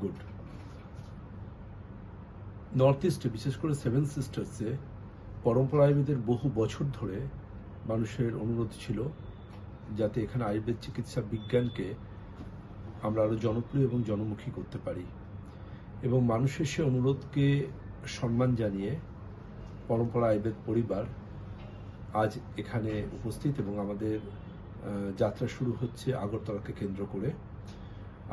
Good. North ইস্টে বিশেষ করে সেভেন সিস্টার্সে পরম্পরা বহু বছর ধরে মানুষের অনুরোধ ছিল যাতে এখানে আয়ুর্বেদ চিকিৎসা বিজ্ঞানকে আমরা আরও জনপ্রিয় এবং জনমুখী করতে পারি। এবং মানুষের সে অনুরোধকে সম্মান জানিয়ে পরম্পরা আয়ুর্বেদ পরিবার আজ এখানে উপস্থিত এবং আমাদের যাত্রা শুরু হচ্ছে আগরতলাকে কেন্দ্র করে।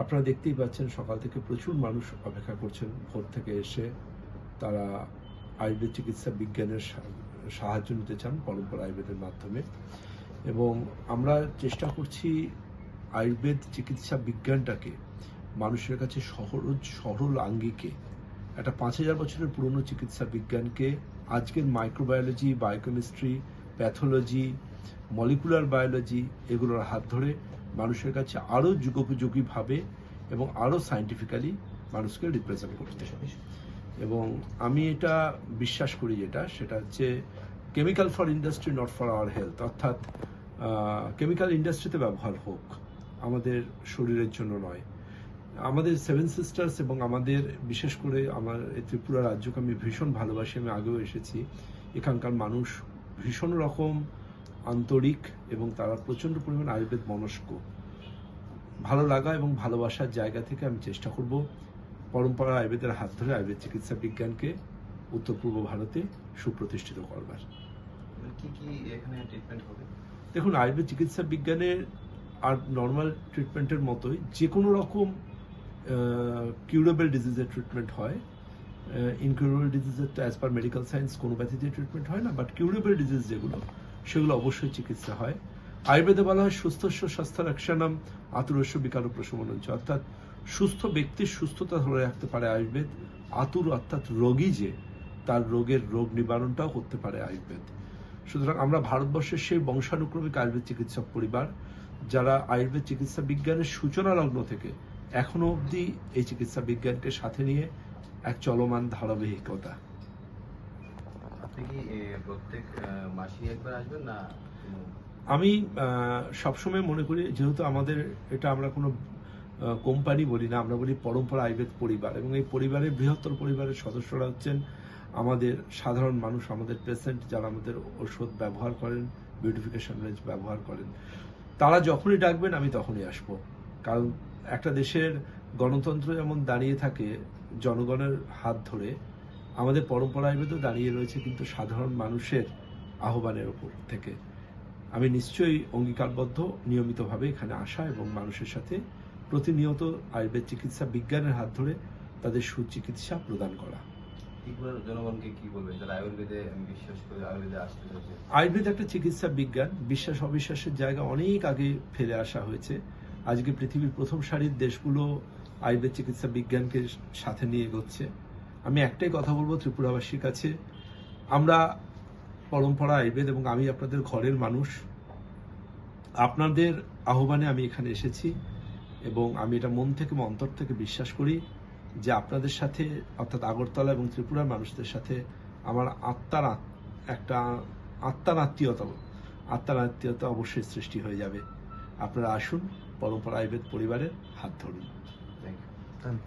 আপনারা দেখতেই পাচ্ছেন সকাল থেকে প্রচুর মানুষ অপেক্ষা করছেন। ভোর থেকে এসে তারা আয়ুর্বেদ চিকিৎসা বিজ্ঞানের সাহায্য নিতে চান পরম্পরা আয়ুর্বেদের মাধ্যমে। এবং আমরা চেষ্টা করছি আয়ুর্বেদ চিকিৎসা বিজ্ঞানটাকে মানুষের কাছে সহজ, সরল আঙ্গিকে, একটা পাঁচ হাজার বছরের পুরনো চিকিৎসা বিজ্ঞানকে, আজকের microbiology biochemistry pathology molecular biology এগুলোর হাত ধরে মানুষের কাছে আরও যুগোপযোগীভাবে এবং আরও সায়েন্টিফিক্যালি মানুষকে রিপ্রেজেন্ট করতে এবং আমি এটা বিশ্বাস করি যেটা, সেটা হচ্ছে chemical for industry not for our health অর্থাৎ কেমিক্যাল ইন্ডাস্ট্রিতে ব্যবহার হোক, আমাদের শরীরের জন্য নয়। আমাদের সেভেন সিস্টার্স এবং আমাদের, বিশেষ করে আমার এই ত্রিপুরা রাজ্যকে আমি ভীষণ ভালোবাসি, আমি আগেও এসেছি। এখানকার মানুষ ভীষণ রকম আন্তরিক এবং তারা প্রচণ্ড পরিমাণ আয়ুর্বেদ মনস্ক। ভালো লাগা এবং ভালোবাসার জায়গা থেকে আমি চেষ্টা করব পরম্পরা আয়ুর্বেদের হাত ধরে আয়ুর্বেদ চিকিৎসা বিজ্ঞানকে উত্তর পূর্ব ভারতে সুপ্রতিষ্ঠিত করবার। কি কি এখানে ট্রিটমেন্ট হবে? দেখুন আয়ুর্বেদ চিকিৎসা বিজ্ঞানের আর নর্মাল ট্রিটমেন্টের মতোই যে কোনো রকম কিউরেবল ডিজিজের ট্রিটমেন্ট হয়। ইনকিউরেবল ডিজিজের তো অ্যাজ পার মেডিকেল সায়েন্স কোনো ব্যাধিতে ট্রিটমেন্ট হয় না বাট কিউরেবল ডিজিজ যেগুলো সেগুলো অবশ্যই চিকিৎসা হয়। আয়ুর্বেদে বলা হয় সুস্থস্য স্বাস্থ্য রক্ষানাম আতুরস্য বিকার প্রশমনঞ্চ অর্থাৎ সুস্থ ব্যক্তির সুস্থতা ধরে রাখতে পারে আয়ুর্বেদ, আতুর অর্থাৎ রোগী যে, তার রোগের রোগ নিবারণটাও করতে পারে আয়ুর্বেদ। সুতরাং আমরা ভারতবর্ষের সেই বংশানুক্রমিক আয়ুর্বেদ চিকিৎসক পরিবার, যারা আয়ুর্বেদ চিকিৎসা বিজ্ঞানের সূচনা লগ্ন থেকে এখনও অবধি এই চিকিৎসা বিজ্ঞানকে সাথে নিয়ে এক চলমান ধারাবাহিকতা। আমি সবসময় মনে করি যেহেতু আমাদের এটা আমরা কোনো কোম্পানি বলি না, আমরা বলি পরম্পরা আয়ুর্বেদ পরিবার এবং এই পরিবারের বৃহত্তর পরিবারের সদস্যরা হচ্ছেন আমাদের সাধারণ মানুষ, আমাদের পেশেন্ট যারা আমাদের ওষুধ ব্যবহার করেন, বিউটিফিকেশন রেঞ্জ ব্যবহার করেন। তারা যখনই ডাকবেন আমি তখনই আসব। কারণ একটা দেশের গণতন্ত্র যেমন দাঁড়িয়ে থাকে জনগণের হাত ধরে আমাদের পরম্পরা আয়ুর্বেদও দাঁড়িয়ে রয়েছে কিন্তু সাধারণ মানুষের আহ্বানের ওপর থেকে। আমি নিশ্চয়ই অঙ্গীকারবদ্ধ নিয়মিতভাবে এখানে আসা এবং মানুষের সাথে প্রতিনিয়ত আয়ুর্বেদ চিকিৎসা বিজ্ঞানের হাত ধরে তাদের সুচিকিৎসা প্রদান করা। জনগণকে কি বলবেন যারা আয়ুর্বেদে বিশ্বাস করি আয়ুর্বেদে আসতে আয়ুর্বেদ একটা চিকিৎসা বিজ্ঞান। বিশ্বাস অবিশ্বাসের জায়গা অনেক আগে ফেলে আসা হয়েছে। আজকে পৃথিবীর প্রথম সারির দেশগুলো আয়ুর্বেদ চিকিৎসা বিজ্ঞানকে সাথে নিয়ে এগোচ্ছে। আমি একটাই কথা বলব ত্রিপুরাবাসীর কাছে। আমরা পরম্পরা আয়ুর্বেদ এবং আমি আপনাদের ঘরের মানুষ। আপনাদের আহ্বানে আমি এখানে এসেছি এবং আমি এটা মন থেকে বা অন্তর থেকে বিশ্বাস করি যে আপনাদের সাথে অর্থাৎ আগরতলা এবং ত্রিপুরার মানুষদের সাথে আমার আত্মার আত- একটা আত্মার আত্মীয়তা আত্মার আত্মীয়তা অবশ্যই সৃষ্টি হয়ে যাবে। আপনারা আসুন পরম্পরা আয়ুর্বেদ পরিবারের হাত ধরুন। Thank you